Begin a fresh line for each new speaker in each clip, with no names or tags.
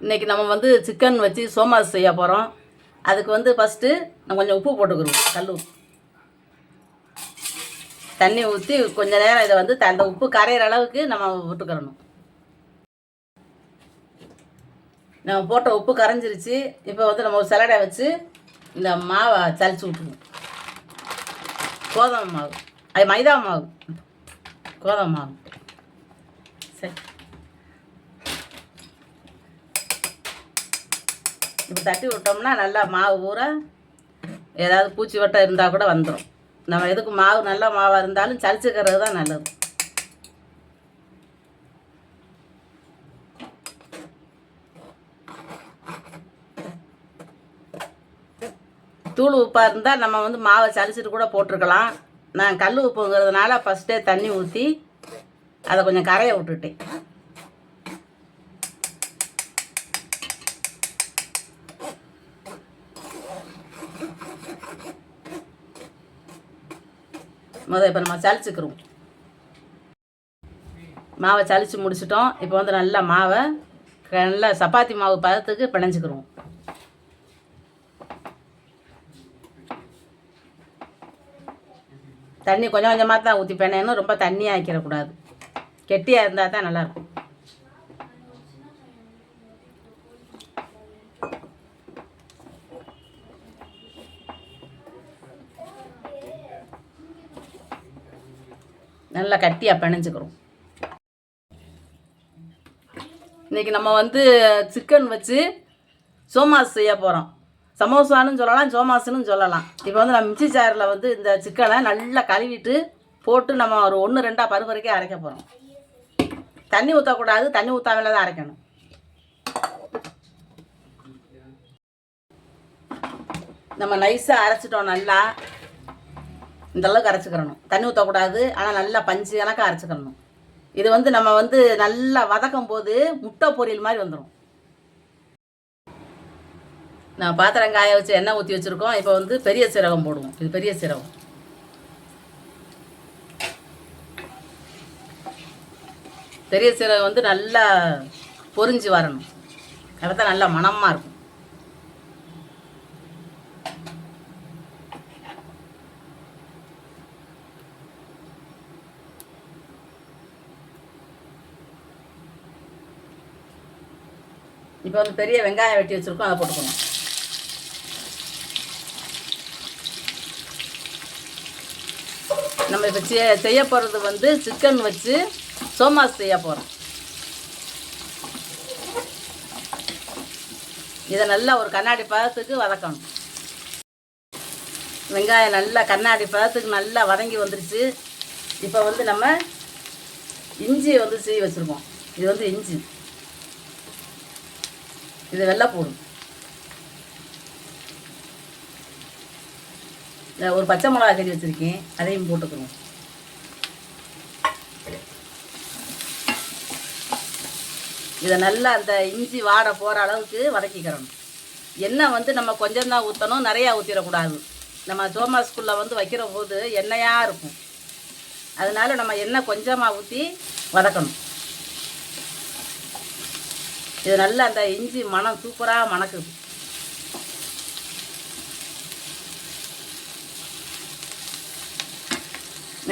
இன்றைக்கி நம்ம வந்து சிக்கன் வச்சு சோமாஸ் செய்ய போகிறோம் அதுக்கு வந்து ஃபஸ்ட்டு நம்ம கொஞ்சம் உப்பு போட்டுக்கிறோம் கல் உப்பு தண்ணி ஊற்றி கொஞ்சம் நேரம் இதை வந்து த- அந்த உப்பு கரையிற அளவுக்கு நம்ம விட்டுக்கிறணும் நம்ம போட்ட உப்பு கரைஞ்சிருச்சு. இப்போ வந்து நம்ம ஒரு சலடை வச்சு இந்த மாவை சலிச்சு விட்டுருவோம் கோதுமை மாவு. அது மைதா மாவு. கோதுமை மாவு. சரி. இப்போ தட்டி விட்டோம்னா நல்லா மாவு பூரா ஏதாவது பூச்சி வட்டம் இருந்தால் கூட வந்துடும் நம்ம எதுக்கு மாவு நல்ல மாவாக இருந்தாலும் சளிச்சுக்கிறது தான் நல்லது. தூள் உப்பாக இருந்தால் நம்ம வந்து மாவை சளிச்சிட்டு கூட போட்டிருக்கலாம். நான் கல் உப்புங்கிறதுனால ஃபஸ்ட்டே தண்ணி ஊற்றி அதை கொஞ்சம் கரையை விட்டுட்டேன். முதல் இப்போ நம்ம சளிச்சுக்கிறோம். மாவை சளிச்சு முடிச்சிட்டோம். இப்போ வந்து நல்லா மாவை நல்லா சப்பாத்தி மாவு பதத்துக்கு பிணைஞ்சிக்கிறோம். தண்ணி கொஞ்சம் கொஞ்சமாக தான் ஊற்றி பிணையணும். ரொம்ப தண்ணியாக ஆக்கிடக்கூடாது கெட்டியாக இருந்தால் தான் நல்லாயிருக்கும். நல்லா கட்டியாக பிணைஞ்சுக்கிறோம். இன்றைக்கி நம்ம வந்து சிக்கன் வச்சு சோமாஸ் செய்ய போகிறோம் சமோசான்னு சொல்லலாம் சோமாஸ்னு சொல்லலாம். இப்போ வந்து நம்ம மிக்சி சேரில் வந்து இந்த சிக்கனை நல்லா கழுவிட்டு போட்டு நம்ம ஒரு ஒன்று ரெண்டாக பருவரைக்கே அரைக்க போகிறோம் தண்ணி ஊற்றக்கூடாது தண்ணி ஊற்றாமல் தான் அரைக்கணும். நம்ம நைஸாக அரைச்சிட்டோம் நல்லா. இந்தளவுக்கு அரைச்சிக்கிறணும். தண்ணி ஊற்றக்கூடாது ஆனால் நல்லா பஞ்சு கணக்காக அரைச்சிக்கிறணும். இது வந்து நம்ம வந்து நல்லா வதக்கும் போது முட்டை பொரியல் மாதிரி வந்துடும் நான் பாத்திரம் காய வச்சு எண்ணெய் ஊற்றி வச்சுருக்கோம். இப்போ வந்து பெரிய சீரகம் போடுவோம். இது பெரிய சீரகம். பெரிய சீரகம் வந்து நல்லா பொரிஞ்சு வரணும். அப்போ நல்லா மணமாக இருக்கும். இப்போ வந்து பெரிய வெங்காயம் வெட்டி வச்சுருக்கோம் அதை போட்டுக்கணும். நம்ம இப்போ செய்ய செய்ய போகிறது வந்து சிக்கன் வச்சு சோமாஸ் செய்ய போகிறோம் இதை நல்லா ஒரு கண்ணாடி பதத்துக்கு வதக்கணும். வெங்காயம் நல்லா கண்ணாடி பதத்துக்கு நல்லா வதங்கி வந்துருச்சு. இப்போ வந்து நம்ம இஞ்சி வந்து செய்ய வச்சுருக்கோம். இது வந்து இஞ்சி. இது வெள்ளை போடும் ஒரு பச்சை மிளகா கறி வச்சுருக்கேன் அதையும் போட்டுக்கிறோம் இதை நல்லா அந்த இஞ்சி வாட போகிற அளவுக்கு வதக்கிக்கிறணும். எண்ணெய் வந்து நம்ம கொஞ்சம் தான் ஊற்றணும் நிறையா ஊற்றிடக்கூடாது நம்ம சோமா ஸ்கூலில் வந்து வைக்கிற போது எண்ணெயாக இருக்கும். அதனால நம்ம எண்ணெய் கொஞ்சமாக ஊற்றி வதக்கணும். இது நல்லா அந்த இஞ்சி மனம் சூப்பராக மணக்குது.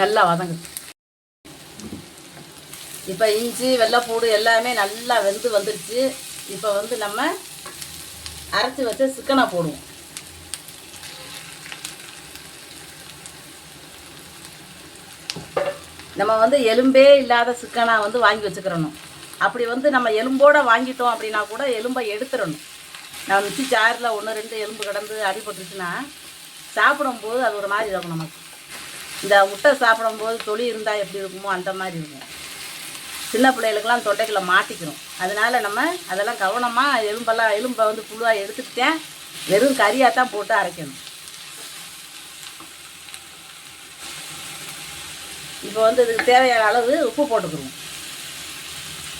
நல்லா வதங்குது. இப்போ இஞ்சி வெள்ளைப்பூடு எல்லாமே நல்லா வெந்து வந்துடுச்சு இப்போ வந்து நம்ம அரைச்சி வச்ச சிக்கனை போடுவோம். நம்ம வந்து எலும்பே இல்லாத சிக்கனாக வந்து வாங்கி வச்சுக்கிறணும். அப்படி வந்து நம்ம எலும்போடு வாங்கிட்டோம் அப்படின்னா கூட எலும்பை எடுத்துடணும். நான் மிச்சி சாரில் ஒன்று ரெண்டு எலும்பு கிடந்து அடிபட்டுருச்சுன்னா சாப்பிடும்போது அது ஒரு மாதிரி இருக்கும் நமக்கு. இந்த முட்டை சாப்பிடும்போது தொளி இருந்தால் எப்படி இருக்குமோ அந்த மாதிரி இருக்கும். சின்ன பிள்ளைகளுக்கெல்லாம் தொண்டைக்குள்ள மாட்டிக்கிறோம் அதனால நம்ம அதெல்லாம் கவனமாக எலும்பெல்லாம் எலும்பை வந்து புழுவாக எடுத்துக்கிட்டேன். வெறும் கறியாக தான் போட்டு அரைக்கணும். இப்போ வந்து இதுக்கு தேவையான அளவு உப்பு போட்டுக்கிருவோம்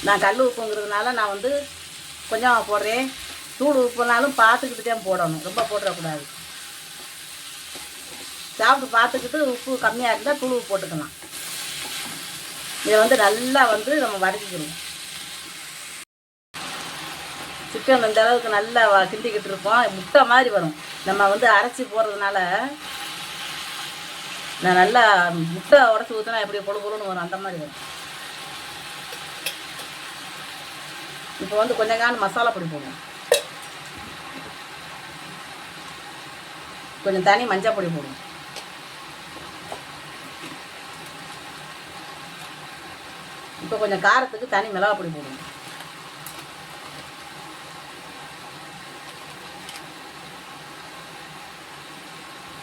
நான் கல் உப்புங்கிறதுனால நான் வந்து கொஞ்சமாக போடுறேன். தூள் உப்புனாலும் பார்த்துக்கிட்டு தான் போடணும். ரொம்ப போட்டுறக்கூடாது. சாப்பிட்டு பார்த்துக்கிட்டு உப்பு கம்மியாக இருந்தால் தூள் உப்பு போட்டுக்கலாம். இதை வந்து நல்லா வந்து நம்ம வதக்கிக்கணும். சிக்கன் இந்த அளவுக்கு நல்லா கிண்டிக்கிட்டு இருப்போம் முட்டை மாதிரி வரும். நம்ம வந்து அரைச்சி போடுறதுனால நான் நல்லா முட்டை உடச்சி ஊற்றினா எப்படி பொழு பொழுன்னு வரும். அந்த மாதிரி வரும். இப்போ வந்து கொஞ்சம் காணும் மசாலா பொடி போடுவோம். கொஞ்சம் தனி மஞ்சள் பொடி போடுவோம். இப்போ கொஞ்சம் காரத்துக்கு தனி மிளகா பொடி போடுவோம்.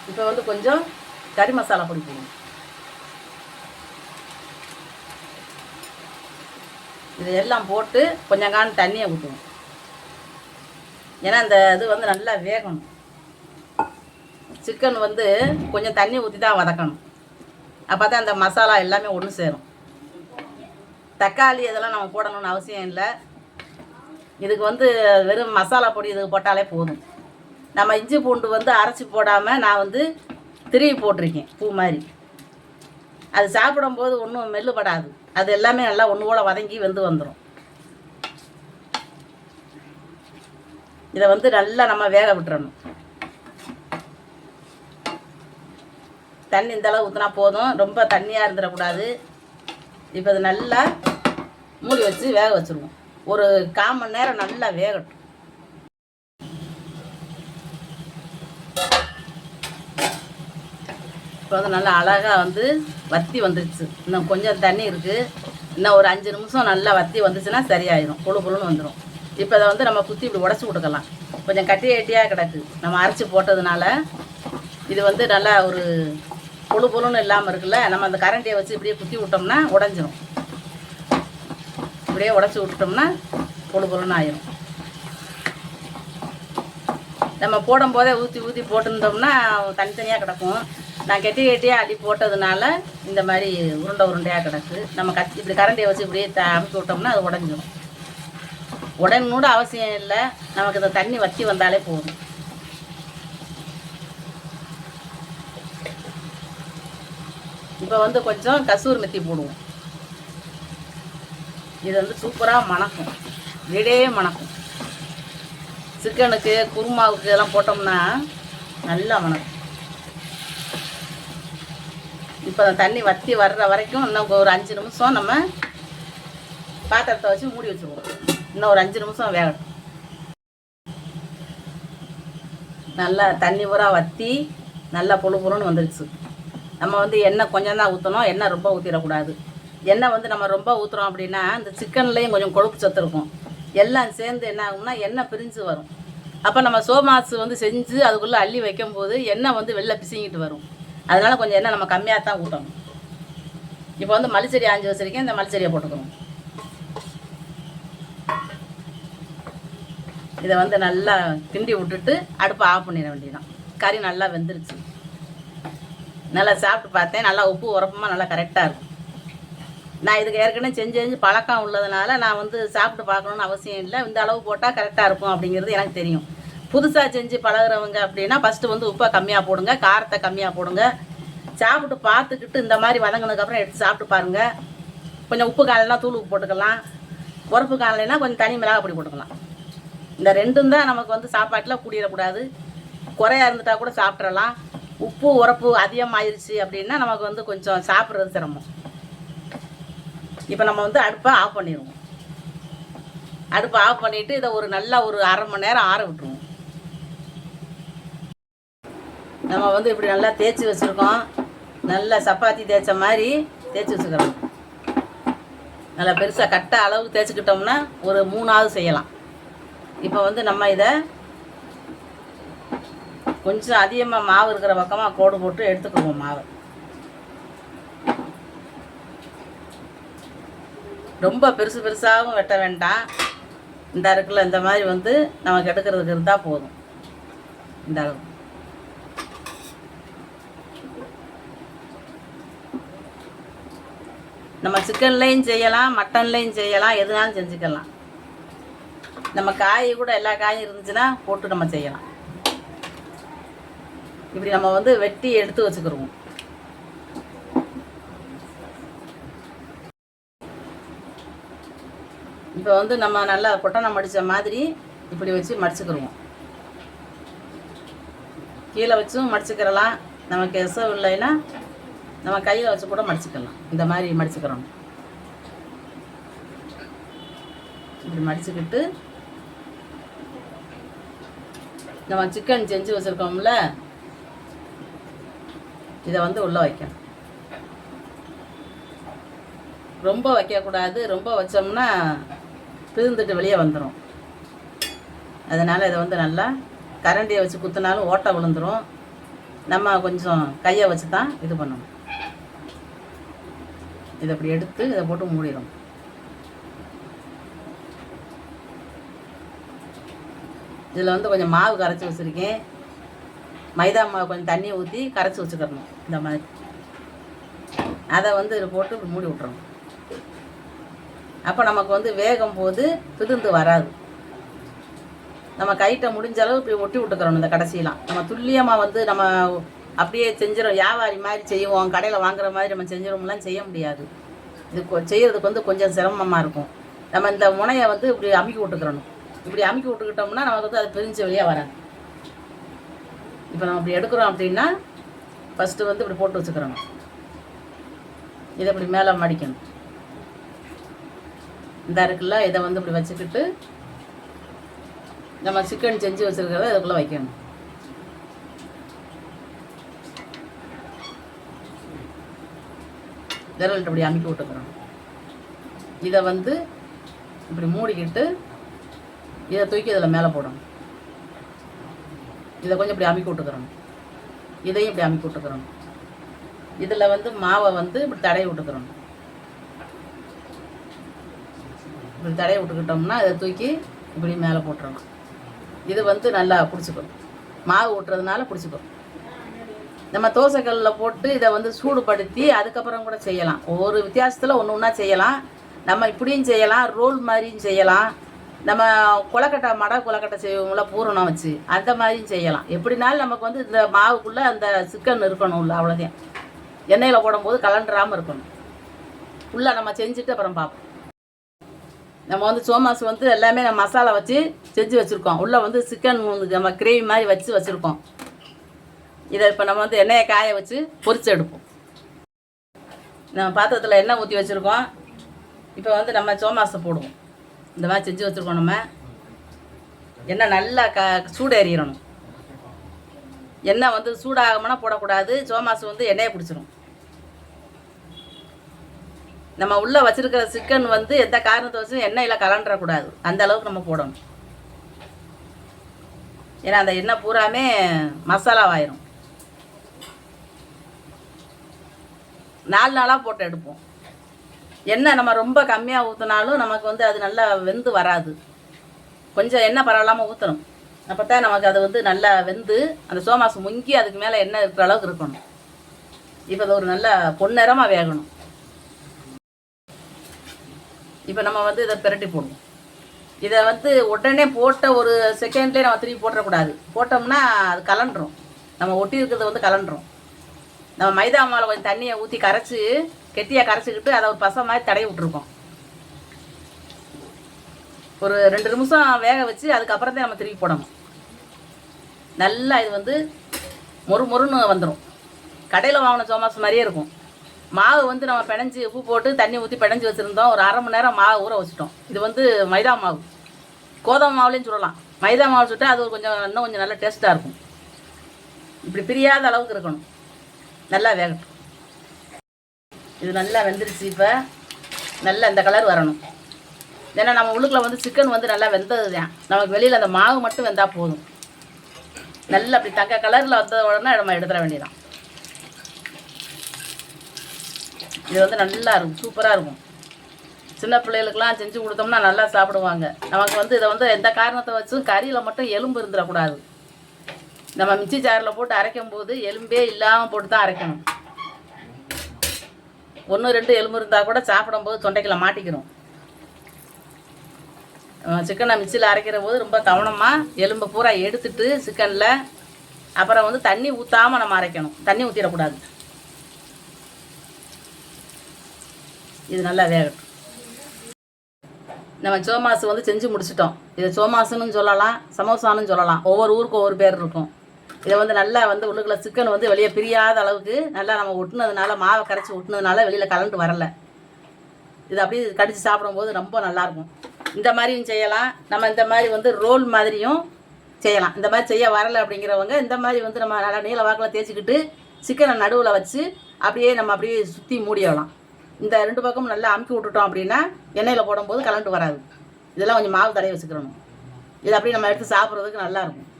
இப்போ வந்து கொஞ்சம் கறி மசாலா பொடி போடுவோம். இது எல்லாம் போட்டு கொஞ்சம் காலம் தண்ணியை ஊற்றுவோம். ஏன்னா இந்த இது வந்து நல்லா வேகணும். சிக்கன் வந்து கொஞ்சம் தண்ணி ஊற்றி தான் வதக்கணும். அப்போ தான் அந்த மசாலா எல்லாமே ஒன்று சேரும். தக்காளி இதெல்லாம் நம்ம போடணும்னு அவசியம் இல்லை. இதுக்கு வந்து வெறும் மசாலா பொடி இதுக்கு போட்டாலே போதும். நம்ம இஞ்சி பூண்டு வந்து அரைச்சி போடாமல் நான் வந்து திருவி போட்டிருக்கேன் பூ மாதிரி. அது சாப்பிடும்போது ஒன்றும் மெல்லுபடாது. அது எல்லாமே நல்லா ஒன்று போல வதங்கி வெந்து வந்துடும் இதை வந்து நல்லா நம்ம வேக விட்டுறணும். தண்ணி இந்த அளவு ஊற்றினா போதும். ரொம்ப தண்ணியாக இருந்துடக்கூடாது. இப்போ இது நல்லா மூடி வச்சு வேக வச்சுருவோம். ஒரு கால் மணி நேரம் நல்லா வேகட்டும். இப்போ வந்து நல்லா அழகாக வந்து வத்தி வந்துருச்சு. இன்னும் கொஞ்சம் தண்ணி இருக்குது இன்னும் ஒரு அஞ்சு நிமிஷம் நல்லா வத்தி வந்துச்சுன்னா சரியாயிடும் புழு புழுன்னு வந்துடும் இப்போ அதை வந்து நம்ம குத்தி இப்படி உடச்சி கொடுக்கலாம். கொஞ்சம் கட்டி கட்டியாக கிடக்கு. நம்ம அரைச்சி போட்டதுனால இது வந்து நல்லா ஒரு புழு புழுன்னு இல்லாமல் இருக்குல்ல நம்ம அந்த கரண்டியை வச்சு இப்படியே குத்தி விட்டோம்னா உடஞ்சிரும். இப்படியே உடச்சி விட்டுட்டோம்னா புழு புழுன்னு ஆயிரும். நம்ம போடும்போதே ஊற்றி ஊற்றி போட்டிருந்தோம்னா தனித்தனியாக கிடக்கும். நான் கெட்டி கெட்டியாக அள்ளி போட்டதுனால இந்த மாதிரி உருண்டை உருண்டையாக கிடக்கு. நம்ம கத் இப்படி கரண்டியை வச்சு இப்படியே த அமுக்கி விட்டோம்னா அது உடஞ்சிடும் உடனே அவசியம் இல்லை. நமக்கு இந்த தண்ணி வற்றி வந்தாலே போதும். இப்போ வந்து கொஞ்சம் கசூர் மெத்தி போடுவோம். இது வந்து சூப்பராக மணக்கும். வீடே மணக்கும். சிக்கனுக்கு குருமாவுக்கு இதெல்லாம் போட்டோம்னா நல்லா வணக்கம் இப்போ அந்த தண்ணி வற்றி வர்ற வரைக்கும் இன்னும் ஒரு அஞ்சு நிமிஷம் நம்ம பாத்திரத்தை வச்சு மூடி வச்சுருவோம். இன்னும் ஒரு அஞ்சு நிமிஷம் வேகட்டும். நல்லா தண்ணி பூரா வற்றி நல்லா புழு புழுன்னு வந்துருச்சு. நம்ம வந்து எண்ணெய் கொஞ்சம் தான் ஊற்றணும் எண்ணெய் ரொம்ப ஊற்றிடக்கூடாது எண்ணெய் வந்து நம்ம ரொம்ப ஊற்றுறோம் அப்படின்னா இந்த சிக்கன்லேயும் கொஞ்சம் கொழுப்பு சத்து இருக்கும். எல்லாம் சேர்ந்து என்ன ஆகும்னா எண்ணெய் பிரிஞ்சு வரும். அப்போ நம்ம சோமாசு வந்து செஞ்சு அதுக்குள்ளே அள்ளி வைக்கும்போது எண்ணெய் வந்து வெளில பிசிங்கிட்டு வரும். அதனால் கொஞ்சம் எண்ணெய் நம்ம கம்மியாக தான் ஊட்டணும். இப்போ வந்து மல்லிச்செடி ஆஞ்சு வச்சிருக்கேன் இந்த மல்லிச்செடியை போட்டுக்கணும். இதை வந்து நல்லா கிண்டி விட்டுட்டு அடுப்பை ஆஃப் பண்ணிட வேண்டியதான் கறி நல்லா வெந்துருச்சு. நல்லா சாப்பிட்டு பார்த்தேன். நல்லா உப்பு உரப்பமாக நல்லா கரெக்டாக இருக்கும். நான் இதுக்கு ஏற்கனவே செஞ்சு செஞ்சு பழக்கம் உள்ளதுனால நான் வந்து சாப்பிட்டு பார்க்கணுன்னு அவசியம் இல்லை. இந்த அளவு போட்டால் கரெக்டாக இருக்கும் அப்படிங்கிறது எனக்கு தெரியும். புதுசாக செஞ்சு பழகுறவங்க அப்படின்னா ஃபஸ்ட்டு வந்து உப்பை கம்மியாக போடுங்க காரத்தை கம்மியாக போடுங்க. சாப்பிட்டு பார்த்துக்கிட்டு இந்த மாதிரி வதங்கினதுக்கப்புறம் எடுத்து சாப்பிட்டு பாருங்கள் கொஞ்சம் உப்பு காலைனா தூள் உப்பு போட்டுக்கலாம். உரப்பு காலைனா கொஞ்சம் தனி மிளகா பொடி போட்டுக்கலாம். இந்த ரெண்டும் தான் நமக்கு வந்து சாப்பாட்டில் கூடிடக்கூடாது. குறையா இருந்துட்டால் கூட சாப்பிட்றலாம் உப்பு உரப்பு அதிகமாயிருச்சு அப்படின்னா நமக்கு வந்து கொஞ்சம் சாப்பிட்றது சிரமம். இப்போ நம்ம வந்து அடுப்பை ஆஃப் பண்ணிடுவோம் அடுப்பை ஆஃப் பண்ணிவிட்டு இதை ஒரு நல்லா ஒரு அரை மணி நேரம் ஆற விட்டுருவோம். நம்ம வந்து இப்படி நல்லா தேய்ச்சி வச்சுருக்கோம். நல்லா சப்பாத்தி தேய்ச்ச மாதிரி தேய்ச்சி வச்சுக்கிறோம். நல்லா பெருசாக கட்ட அளவுக்கு தேய்ச்சிக்கிட்டோம்னா ஒரு மூணாவது செய்யலாம். இப்போ வந்து நம்ம இதை கொஞ்சம் அதிகமாக மாவு இருக்கிற பக்கமாக கோடு போட்டு எடுத்துக்குவோம் மாவை. ரொம்ப பெருசு பெருசாகவும் வெட்ட வேண்டாம். இந்த இருக்குல்ல இந்த மாதிரி வந்து நமக்கு எடுக்கிறதுக்கு இருந்தால் போதும். இந்த அளவு. நம்ம சிக்கன்லேயும் செய்யலாம் மட்டன்லேயும் செய்யலாம் எதுனாலும் செஞ்சுக்கலாம். நம்ம காய் கூட எல்லா காயும் இருந்துச்சுன்னா போட்டு நம்ம செய்யலாம். இப்படி நம்ம வந்து வெட்டி எடுத்து வச்சுக்கிருவோம். இப்போ வந்து நம்ம நல்லா கொட்டணம் அடித்த மாதிரி இப்படி வச்சு மடிச்சுக்கிடுவோம் கீழே வச்சும் மடிச்சுக்கிறலாம். நமக்கு எசவு இல்லைன்னா நம்ம கையில் வச்சு கூட மடிச்சுக்கலாம். இந்த மாதிரி மடிச்சுக்கிறோம். இப்படி மடிச்சுக்கிட்டு நம்ம சிக்கன் செஞ்சு வச்சுருக்கோம்ல இதை வந்து உள்ளே வைக்கணும். ரொம்ப வைக்கக்கூடாது. ரொம்ப வச்சோம்னா பிரிந்துட்டு வெளியே வந்துடும் அதனால் இதை வந்து நல்லா கரண்டியை வச்சு குத்துனாலும் ஓட்டை விழுந்துடும் நம்ம கொஞ்சம் கையை வச்சு தான் இது பண்ணணும். இதை அப்படி எடுத்து இதை போட்டு மூடிடும் இதில் வந்து கொஞ்சம் மாவு கரைச்சி வச்சுருக்கேன். மைதா மாவு கொஞ்சம் தண்ணி ஊற்றி கரைச்சி வச்சுக்கிறணும். இந்த மாதிரி. அதை வந்து இதில் போட்டு மூடி விட்றணும் அப்போ நமக்கு வந்து வேகம் போது பிதிர்ந்து வராது. நம்ம கைட்ட முடிஞ்ச அளவு இப்படி ஒட்டி விட்டுக்கிறோம் இந்த கடைசியெலாம் நம்ம துல்லியமாக வந்து நம்ம அப்படியே செஞ்சிடும் வியாபாரி மாதிரி செய்வோம் கடையில் வாங்குற மாதிரி நம்ம செஞ்சிடும்லாம் செய்ய முடியாது. இது கொ- வந்து கொஞ்சம் சிரமமாக இருக்கும். நம்ம இந்த முனையை வந்து இப்படி அமுக்கி விட்டுக்கிறணும். இப்படி அமுக்கி விட்டுக்கிட்டோம்னா நமக்கு வந்து அது பிரிஞ்சு வழியாக வராது. இப்போ நம்ம இப்படி எடுக்கிறோம் அப்படின்னா ஃபஸ்ட்டு வந்து இப்படி போட்டு வச்சுக்கிறோம் இதை இப்படி மேலே மடிக்கணும். இந்த இருக்குல்ல இதை வந்து இப்படி வச்சுக்கிட்டு நம்ம சிக்கன் செஞ்சு வச்சுருக்கிறத இதுக்குள்ளே வைக்கணும். விரல்கிட்ட இப்படி அமுக்கி விட்டுக்கிறோம். இதை வந்து இப்படி மூடிக்கிட்டு இதை தூக்கி இதில் மேலே போடணும். இதை கொஞ்சம் இப்படி அமுக்கி விட்டுக்கிறோம். இதையும் இப்படி அமுக்கி விட்டுக்கிறோம். இதில் வந்து மாவை வந்து இப்படி தடவி விட்டுக்கிறோம். இப்படி தடையை விட்டுக்கிட்டோம்னா இதை தூக்கி இப்படி மேலே போட்டுறணும். இது வந்து நல்லா பிடிச்சிக்கும். மாவு ஊட்டுறதுனால பிடிச்சிக்கும். நம்ம தோசைக்கல்லில் போட்டு இதை வந்து சூடுபடுத்தி அதுக்கப்புறம் கூட செய்யலாம். ஒவ்வொரு வித்தியாசத்தில் ஒன்று ஒன்றா செய்யலாம். நம்ம இப்படியும் செய்யலாம். ரோல் மாதிரியும் செய்யலாம். நம்ம கொலக்கட்டை மட கொலக்கட்டை செய்வோம்ல பூரணம் வச்சு அந்த மாதிரியும் செய்யலாம். எப்படினாலும் நமக்கு வந்து இந்த மாவுக்குள்ளே அந்த சிக்கன் இருக்கணும்ல அவ்வளோதான் எண்ணெயில் போடும்போது கலண்டராமல் இருக்கணும். ஃபுல்லாக நம்ம செஞ்சுட்டு அப்புறம் பார்ப்போம். நம்ம வந்து சோமாஸ் வந்து எல்லாமே நம்ம மசாலா வச்சு செஞ்சு வச்சுருக்கோம். உள்ளே வந்து சிக்கன் நம்ம கிரேவி மாதிரி வச்சு வச்சுருக்கோம். இதை இப்போ நம்ம வந்து எண்ணெயை காய வச்சு பொரித்து எடுப்போம். நம்ம பாத்திரத்தில் எண்ணெய் ஊற்றி வச்சுருக்கோம். இப்போ வந்து நம்ம சோமாஸை போடுவோம். இந்த மாதிரி செஞ்சு வச்சுருக்கோம் நம்ம. எண்ணெய் நல்லா க சூடு எறியணும் எண்ணெய் வந்து சூடாகணும்னா போடக்கூடாது. சோமாஸ் வந்து எண்ணெயை பிடிச்சிரும். நம்ம உள்ளே வச்சிருக்கிற சிக்கன் வந்து எந்த காரணத்தை வச்சும் எண்ணெயில் கலண்டரக்கூடாது அந்த அளவுக்கு நம்ம போடணும். ஏன்னா அந்த எண்ணெய் பூராமே மசாலாவாயிரும் நாலு நாளாக போட்டு எடுப்போம். எண்ணெய் நம்ம ரொம்ப கம்மியாக ஊற்றினாலும் நமக்கு வந்து அது நல்லா வெந்து வராது. கொஞ்சம் எண்ணெய் பரவாயில்லாமல் ஊற்றணும் அப்போ தான் நமக்கு அது வந்து நல்லா வெந்து அந்த சோமாசு முங்கி அதுக்கு மேலே எண்ணெய் இருக்கிற அளவுக்கு இருக்கணும். இப்போ அது ஒரு நல்ல பொன்னிறமாக வேகணும். இப்போ நம்ம வந்து இதை பிரட்டி போடணும். இதை வந்து உடனே போட்ட ஒரு செகண்ட்லேயே நம்ம திருப்பி போட்டுறக்கூடாது. போட்டோம்னா அது கலண்டுரும் நம்ம ஒட்டி இருக்கிறது வந்து கலண்டுரும் நம்ம மைதா மாவில் கொஞ்சம் தண்ணியை ஊற்றி கரைச்சி கெட்டியாக கரைச்சிக்கிட்டு அதை ஒரு பசை மாதிரி தடவி விட்ருக்கோம் ஒரு ரெண்டு நிமிஷம் வேக வச்சு அதுக்கப்புறம் தான் நம்ம திருப்பி போடணும். நல்லா இது வந்து மொறு மொறுன்னு வந்துடும் கடையில் வாங்கின சோமாஸ் மாதிரியே இருக்கும். மாவு வந்து நம்ம பிணைஞ்சி உப்பு போட்டு தண்ணி ஊற்றி பிணைஞ்சி வச்சுருந்தோம். ஒரு அரை மணி நேரம் மாவு ஊற வச்சுட்டோம். இது வந்து மைதா மாவு. கோதுமை மாவுலேயும் சுடலாம். மைதா மாவு சுட்டால் அது கொஞ்சம் இன்னும் கொஞ்சம் நல்லா டேஸ்ட்டாக இருக்கும். இப்படி பிரியாத அளவுக்கு இருக்கணும். நல்லா வேகட்டும். இது நல்லா வெந்துருச்சு இப்போ. நல்லா இந்த கலர் வரணும். ஏன்னா நம்ம உள்ளுக்குள்ள வந்து சிக்கன் வந்து நல்லா வெந்தது தான் நமக்கு வெளியில் அந்த மாவு மட்டும் வெந்தால் போதும். நல்லா அப்படி தங்க கலரில் வந்த உடனே நம்ம எடுத்துட வேண்டியதான் இது வந்து நல்லா இருக்கும் சூப்பராக இருக்கும். சின்ன பிள்ளைகளுக்கெல்லாம் செஞ்சு கொடுத்தோம்னா நல்லா சாப்பிடுவாங்க. நமக்கு வந்து இதை வந்து எந்த காரணத்தை வச்சும் கறியில் மட்டும் எலும்பு இருந்துடக்கூடாது. நம்ம மிச்சி சாரில் போட்டு அரைக்கும் போது எலும்பே இல்லாமல் போட்டு தான் அரைக்கணும். ஒன்று ரெண்டு எலும்பு இருந்தால் கூட சாப்பிடும்போது தொண்டைக்குள்ள மாட்டிக்கிறோம் சிக்கனை மிக்சியில் அரைக்கிற போது ரொம்ப கவனமாக எலும்பை பூரா எடுத்துட்டு சிக்கனில் அப்புறம் வந்து தண்ணி ஊற்றாமல் நம்ம அரைக்கணும். தண்ணி ஊற்றிடக்கூடாது இது நல்லா வேகட்டும் நம்ம சோமாசு வந்து செஞ்சு முடிச்சிட்டோம். இதை சோமாசுன்னு சொல்லலாம் சமோசான்னு சொல்லலாம். ஒவ்வொரு ஊருக்கும் ஒவ்வொரு பேர் இருக்கும். இதை வந்து நல்லா வந்து உள்ளுக்குள்ள சிக்கன் வந்து வெளியே பிரியாத அளவுக்கு நல்லா நம்ம ஒட்டுனதுனால மாவை கரைச்சி ஒட்டுனதுனால வெளியில் கலண்டு வரல. இது அப்படியே கடிச்சு சாப்பிடும்போது ரொம்ப நல்லாயிருக்கும் இந்த மாதிரியும் செய்யலாம். நம்ம இந்த மாதிரி வந்து ரோல் மாதிரியும் செய்யலாம். இந்த மாதிரி செய்ய வரலை அப்படிங்கிறவங்க இந்த மாதிரி வந்து நம்ம நல்லா நீல வாக்கில் தேய்ச்சிக்கிட்டு சிக்கனை நடுவில் வச்சு அப்படியே நம்ம அப்படியே சுற்றி மூடிடலாம் இந்த ரெண்டு பக்கமும் நல்லா அமுக்கி விட்டுட்டோம் அப்படின்னா எண்ணெயில் போடும்போது கலண்டு வராது. இதெல்லாம் கொஞ்சம் மாவு தடவி வச்சுக்கிறணும் இது அப்படியே நம்ம எடுத்து சாப்பிட்றதுக்கு நல்லாயிருக்கும்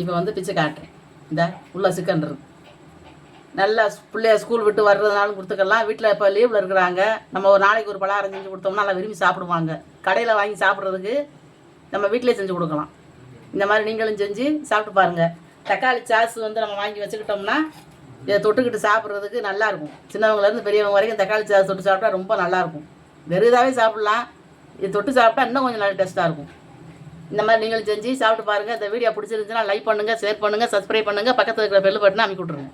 இப்போ வந்து பிச்சை காட்டுறேன். இந்த உள்ள சிக்கன் இருக்கு. நல்லா பிள்ளைய ஸ்கூல் விட்டு வர்றதுனாலும் கொடுத்துக்கலாம். வீட்டில் இப்போ லீவில் இருக்கிறாங்க. நம்ம ஒரு நாளைக்கு ஒரு பலகாரம் செஞ்சு கொடுத்தோம்னா நல்லா விரும்பி சாப்பிடுவாங்க. கடையில் வாங்கி சாப்பிட்றதுக்கு நம்ம வீட்டிலே செஞ்சு கொடுக்கலாம். இந்த மாதிரி நீங்களும் செஞ்சு சாப்பிட்டு பாருங்கள் தக்காளி சாஸ் வந்து நம்ம வாங்கி வச்சுக்கிட்டோம்னா இதை தொட்டுக்கிட்டு சாப்பிட்றதுக்கு நல்லாயிருக்கும் சின்னவங்கலேருந்து பெரியவங்க வரைக்கும் தக்காளி சாதம் தொட்டு சாப்பிட்டா ரொம்ப நல்லாயிருக்கும் வெறுதாவே சாப்பிட்லாம். இது தொட்டு சாப்பிட்டா இன்னும் கொஞ்சம் நல்லா டேஸ்ட்டாக இருக்கும். இந்த மாதிரி நீங்களும் செஞ்சு சாப்பிட்டு பாருங்கள் இந்த வீடியோ பிடிச்சிருந்துச்சுன்னா லைக் பண்ணுங்கள் ஷேர் பண்ணுங்கள் சப்ஸ்கிரைப் பண்ணுங்கள் பக்கத்தில் இருக்கிற பெல் பட்டனை அமைக்கி விட்ருங்க